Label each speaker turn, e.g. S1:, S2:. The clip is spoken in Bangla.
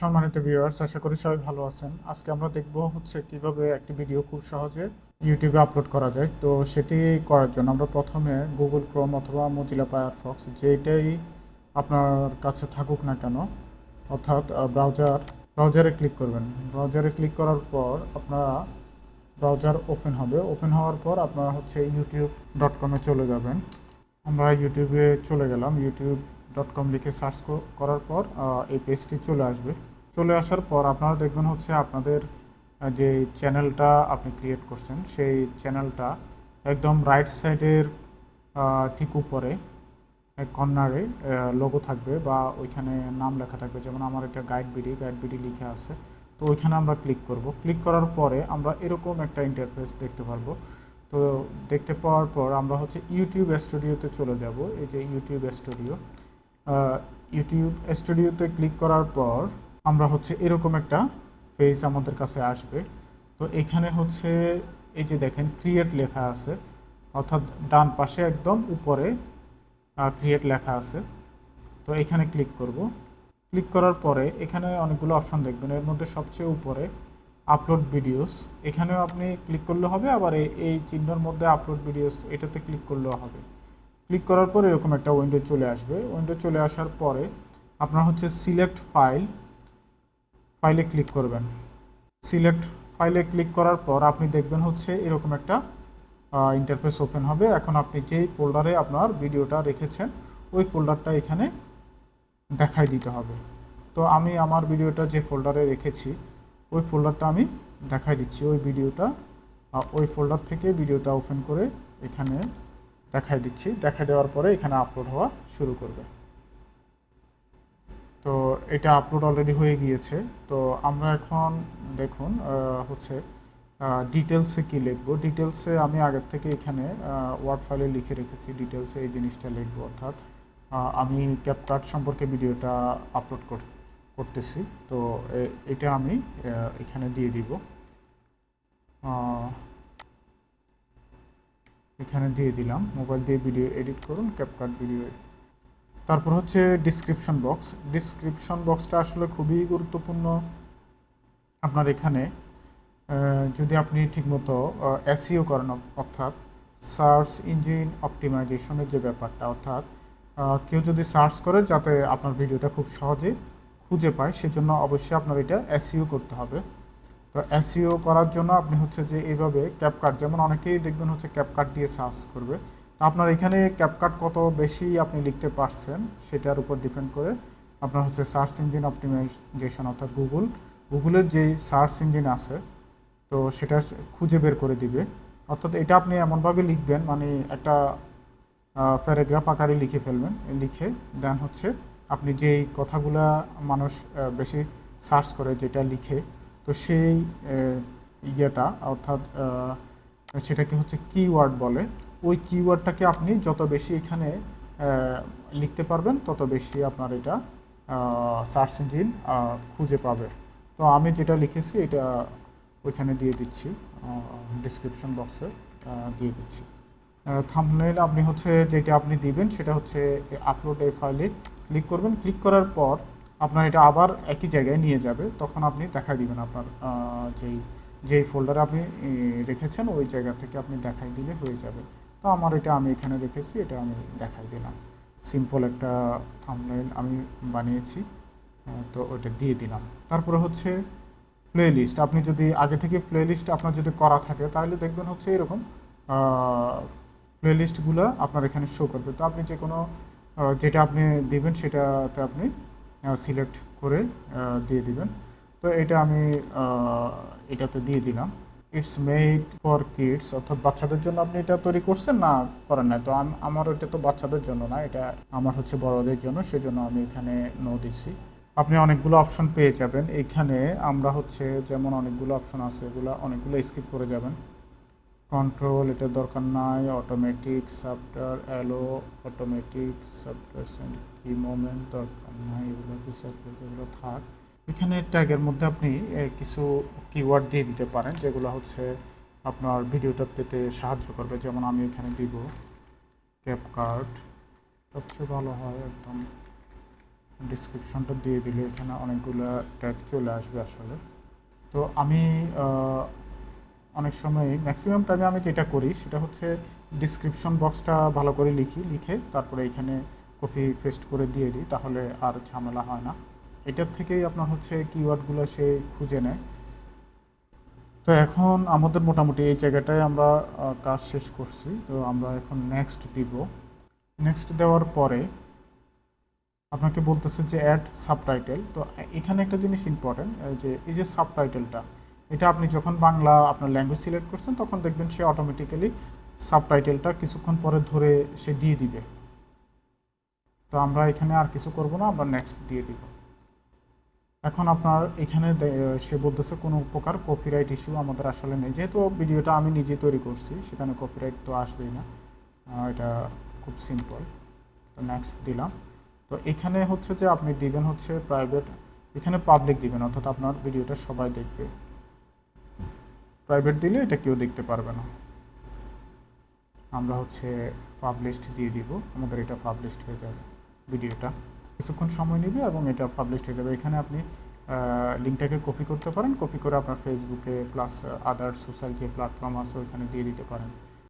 S1: সম্মানিত ভিউয়ার্স আশা করি সবাই ভালো আছেন। আজকে আমরা দেখব হচ্ছে কীভাবে একটি ভিডিও খুব সহজে ইউটিউবে আপলোড করা যায়। তো সেটি করার জন্য আমরা প্রথমে গুগল ক্রোম অথবা মজিলা ফায়ারফক্স যেটাই আপনার কাছে থাকুক না কেন, অর্থাৎ ব্রাউজার ব্রাউজারে ক্লিক করবেন। ব্রাউজারে ক্লিক করার পর আপনারা ব্রাউজার ওপেন হবে। ওপেন হওয়ার পর আপনারা হচ্ছে ইউটিউব ডট কমে চলে যাবেন। আমরা ইউটিউবে চলে গেলাম। ইউটিউব ডট কম লিখে সার্চ করার পর এই পেজটি চলে আসবে। চলে আসার পর আপনারা দেখবেন হচ্ছে আপনাদের যে চ্যানেলটা আপনি ক্রিয়েট করছেন, সেই চ্যানেলটা একদম রাইট সাইডের ঠিক উপরে কর্নারে লোগো থাকবে বা ওইখানে নাম লেখা থাকবে। যেমন আমার এটা গাইড বিডি গাইড বিডি লিখে আছে। তো ওইখানে আমরা ক্লিক করব। ক্লিক করার পরে আমরা এরকম একটা ইন্টারফেস দেখতে পারব। তো দেখতে পাওয়ার পর আমরা হচ্ছে ইউটিউব স্টুডিওতে চলে যাব। এই যে ইউটিউব স্টুডিও ইউটিউব স্টুডিওতে ক্লিক করার পর আমরা হচ্ছে এরকম একটা পেজ আমাদের কাছে আসবে। তো এখানে হচ্ছে এই যে দেখেন ক্রিয়েট লেখা আছে। অর্থাৎ ডান পাশে একদম উপরে ক্রিয়েট লেখা আছে। তো এখানে ক্লিক করব। ক্লিক করার পরে এখানে অনেকগুলো অপশন দেখবেন। এর মধ্যে সবচেয়ে উপরে আপলোড ভিডিওস এখানেও আপনি ক্লিক করলে হবে, আবার এই চিহ্নের মধ্যে আপলোড ভিডিওস এটাতে ক্লিক করলেও হবে। ক্লিক করার পর এরকম একটা উইন্ডো চলে আসবে। উইন্ডো চলে আসার পরে আপনার হচ্ছে সিলেক্ট ফাইল ফাইলে ক্লিক করবেন। সিলেক্ট ফাইলে ক্লিক করার পর আপনি দেখবেন হচ্ছে এরকম একটা ইন্টারফেস ওপেন হবে। এখন আপনি যেই ফোল্ডারে আপনার ভিডিওটা রেখেছেন, ওই ফোল্ডারটা এখানে দেখাই দিতে হবে। তো আমি আমার ভিডিওটা যে ফোল্ডারে রেখেছি, ওই ফোল্ডারটা আমি দেখাই দিচ্ছি। ওই ভিডিওটা ওই ফোল্ডার থেকে ভিডিওটা ওপেন করে এখানে দেখাই দিচ্ছি। দেখাই দেওয়ার পরে এখানে আপলোড হওয়া শুরু করবে। তো এটা আপলোড অলরেডি হয়ে গিয়েছে। তো আমরা এখন দেখুন হচ্ছে ডিটেলসে কি লিখব? ডিটেলসে আমি আগের থেকে এখানে ওয়ার্ড ফাইলে লিখে রেখেছি। ডিটেলসে এই জিনিসটা লিখব, অর্থাৎ আমি ক্যাপকাট সম্পর্কে ভিডিওটা আপলোড করতেছি। তো এটা আমি এখানে দিয়ে দিব। এখানে দিয়ে দিলাম। মোবাইল দিয়ে ভিডিও এডিট করুন ক্যাপকাট ভিডিও তারপর হচ্ছে ডিসক্রিপশন বক্স ডিসক্রিপশন বক্সটা আসলে খুবই গুরুত্বপূর্ণ। আপনার এখানে যদি আপনি ঠিকমতো এসিও করেন, অর্থাৎ সার্চ ইঞ্জিন অপটিমাইজেশনের যে ব্যাপারটা, অর্থাৎ কেউ যদি সার্চ করে যাতে আপনার ভিডিওটা খুব সহজে খুঁজে পায়, সেজন্য অবশ্যই আপনার এটা এসিও করতে হবে। তো এসইও করার জন্য আপনি হচ্ছে যে এইভাবে ক্যাপকাট যেমন অনেকেই দেখবেন হচ্ছে ক্যাপকাট দিয়ে সার্চ করবে। তো আপনার এখানে ক্যাপকাট কত বেশি আপনি লিখতে পারছেন সেটার উপর ডিপেন্ড করে আপনার হচ্ছে সার্চ ইঞ্জিন অপটিমাইজেশন, অর্থাৎ গুগল। গুগলের যে সার্চ ইঞ্জিন আছে, তো সেটা খুঁজে বের করে দিবে। অর্থাৎ এটা আপনি এমনভাবে লিখবেন মানে একটা প্যারাগ্রাফ আকারে লিখে ফেলবেন, লিখে দেন হচ্ছে আপনি যেই কথাগুলা মানুষ বেশি সার্চ করে যেটা লিখে তো সেই ইয়েটা, অর্থাৎ সেটাকে হচ্ছে কিওয়ার্ড বলে। ওই কিওয়ার্ডটাকে আপনি যত বেশি এখানে লিখতে পারবেন, তত বেশি আপনার এটা সার্চ ইঞ্জিন খুঁজে পাবে। তো আমি যেটা লিখেছি, এটা ওইখানে দিয়ে দিচ্ছি ডিসক্রিপশন বক্সে দিয়ে দিচ্ছি। থাম্বনেল আপনি হচ্ছে, যেটা আপনি দিবেন, সেটা হচ্ছে আপলোড এই ফাইলে ক্লিক করবেন। ক্লিক করার পর আপনার এটা আবার একই জায়গায় নিয়ে যাবে, তখন আপনি দেখাই দিবেন আপনার যেই যেই ফোল্ডারে আপনি রেখেছেন, ওই জায়গা থেকে আপনি দেখাই দিলে হয়ে যাবে। তো আমার এটা আমি এখানে রেখেছি, এটা আমি দেখাই দিলাম। সিম্পল একটা থাম্বনেল আমি বানিয়েছি তো ওটা দিয়ে দিলাম। তারপরে হচ্ছে প্লে লিস্ট আপনি যদি আগে থেকে প্লে লিস্ট আপনার যদি করা থাকে, তাহলে দেখবেন হচ্ছে এরকম প্লে লিস্টগুলো আপনার এখানে শো করবে। তো আপনি যে কোনো যেটা আপনি দিবেন সেটাতে আপনি সিলেক্ট করে দিয়ে দিবেন। তো এটা আমি এটাতে দিয়ে দিলাম। ইটস মেড ফর কিডস অর্থাৎ বাচ্চাদের জন্য আপনি এটা তৈরি করছেন? না, করেন না তো আমার ওইটা তো বাচ্চাদের জন্য না, এটা আমার হচ্ছে বড়দের জন্য, সেজন্য আমি এখানে নো দিচ্ছি। আপনি অনেকগুলো অপশন পেয়ে যাবেন। এখানে আমরা হচ্ছে যেমন অনেকগুলো অপশন আছে, এগুলো অনেকগুলো স্কিপ করে যাবেন। কন্ট্রোল এটার দরকার নাই automatic software allow automatic software কি মোমেন্ট দরকার নাই, এগুলো কি যেগুলো থাক। এখানে ট্যাগের মধ্যে আপনি কিছু কিওয়ার্ড দিয়ে দিতে পারেন, যেগুলো হচ্ছে আপনার ভিডিওটা পেতে সাহায্য করবে। যেমন আমি এখানে দিব ক্যাপকার্ট সবচেয়ে ভালো হয় একদম ডিসক্রিপশনটা দিয়ে দিলে এখানে অনেকগুলো ট্যাগ চলে আসবে আসলে। তো আমি অনেক সময় ম্যাক্সিমাম টাইমে আমি যেটা করি সেটা হচ্ছে ডিসক্রিপশন বক্সটা ভালো করে লিখি, লিখে তারপরে এখানে কপি পেস্ট করে দিয়ে দিই, তাহলে আর ঝামেলা হয় না। এটার থেকেই আপনার হচ্ছে কিওয়ার্ডগুলো সে খুঁজে নেয়। তো এখন আমাদের মোটামুটি এই জায়গাটায় আমরা কাজ শেষ করছি। তো আমরা এখন নেক্সট দিব। নেক্সট দেওয়ার পরে আপনাকে বলতেছে যে অ্যাড সাবটাইটেল তো এখানে একটা জিনিস ইম্পর্টেন্ট যে, এই যে সাবটাইটেলটা এটা আপনি যখন বাংলা আপনার ল্যাঙ্গুয়েজ সিলেক্ট করছেন, তখন দেখবেন সে অটোমেটিক্যালি সাবটাইটেলটা কিছুক্ষণ পরে ধরে সে দিয়ে দিবে। তো আমরা এখানে আর কিছু করব না, আমরা নেক্সট দিয়ে দিব। এখন আপনার এখানে সে বলতেছে কোনো প্রকার কপিরাইট ইস্যু আমাদের আসলে নেই। যেহেতু ভিডিওটা আমি নিজে তৈরি করছি, সেখানে কপিরাইট তো আসবেই না। এটা খুব সিম্পল তো নেক্সট দিলাম। তো এখানে হচ্ছে যে আপনি দিবেন হচ্ছে প্রাইভেট এখানে পাবলিক দিবেন, অর্থাৎ আপনার ভিডিওটা সবাই দেখবে। প্রাইভেট দিলে এটা কেউ দেখতে পারবে না। আমরা হচ্ছে পাবলিশড দিয়ে দিব, আমাদের এটা পাবলিশড হয়ে যাবে ভিডিওটা। কিছুক্ষণ সময় নেবে এবং এটা পাবলিশড হয়ে যাবে। এখানে আপনি লিঙ্কটাকে কপি করতে পারেন। কপি করে আপনার ফেসবুকে প্লাস আদার সোশ্যাল যে প্ল্যাটফর্ম আছে, ওইখানে দিয়ে দিতে পারেন।